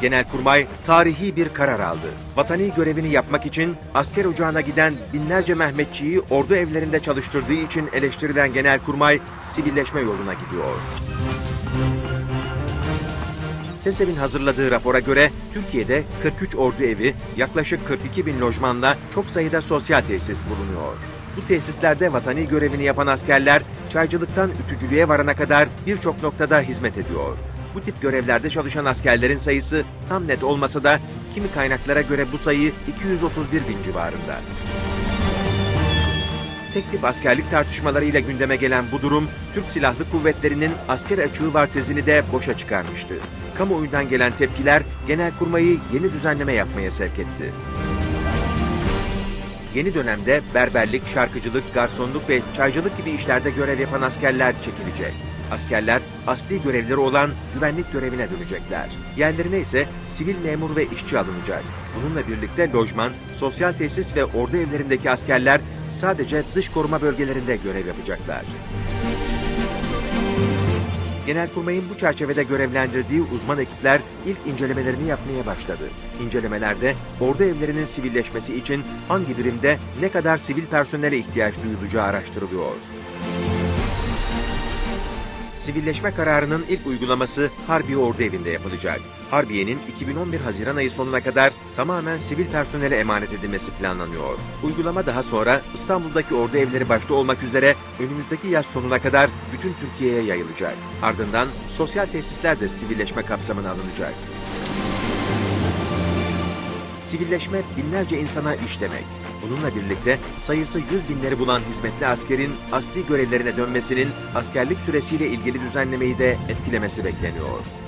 Genelkurmay tarihi bir karar aldı. Vatani görevini yapmak için asker ocağına giden binlerce Mehmetçiyi ordu evlerinde çalıştırdığı için eleştirilen Genelkurmay sivilleşme yoluna gidiyor. TESEV'in hazırladığı rapora göre Türkiye'de 43 ordu evi, yaklaşık 42 bin lojmanla çok sayıda sosyal tesis bulunuyor. Bu tesislerde vatani görevini yapan askerler çaycılıktan ütücülüğe varana kadar birçok noktada hizmet ediyor. Bu tip görevlerde çalışan askerlerin sayısı tam net olmasa da kimi kaynaklara göre bu sayı 231 bin civarında. Tek tip askerlik tartışmalarıyla gündeme gelen bu durum, Türk Silahlı Kuvvetleri'nin asker açığı var tezini de boşa çıkarmıştı. Kamuoyundan gelen tepkiler Genelkurmay'ı yeni düzenleme yapmaya sevk etti. Yeni dönemde berberlik, şarkıcılık, garsonluk ve çaycılık gibi işlerde görev yapan askerler çekilecek. Askerler asli görevleri olan güvenlik görevine dönecekler. Yerlerine ise sivil memur ve işçi alınacak. Bununla birlikte lojman, sosyal tesis ve ordu evlerindeki askerler sadece dış koruma bölgelerinde görev yapacaklar. Genelkurmay'ın bu çerçevede görevlendirdiği uzman ekipler ilk incelemelerini yapmaya başladı. İncelemelerde ordu evlerinin sivilleşmesi için hangi birimde ne kadar sivil personele ihtiyaç duyulacağı araştırılıyor. Sivilleşme kararının ilk uygulaması Harbiye Ordu Evi'nde yapılacak. Harbiye'nin 2011 Haziran ayı sonuna kadar tamamen sivil personele emanet edilmesi planlanıyor. Uygulama daha sonra İstanbul'daki ordu evleri başta olmak üzere önümüzdeki yaz sonuna kadar bütün Türkiye'ye yayılacak. Ardından sosyal tesisler de sivilleşme kapsamına alınacak. Sivilleşme binlerce insana iş demek. Bununla birlikte sayısı yüz binleri bulan hizmetli askerin asli görevlerine dönmesinin askerlik süresiyle ilgili düzenlemeyi de etkilemesi bekleniyor.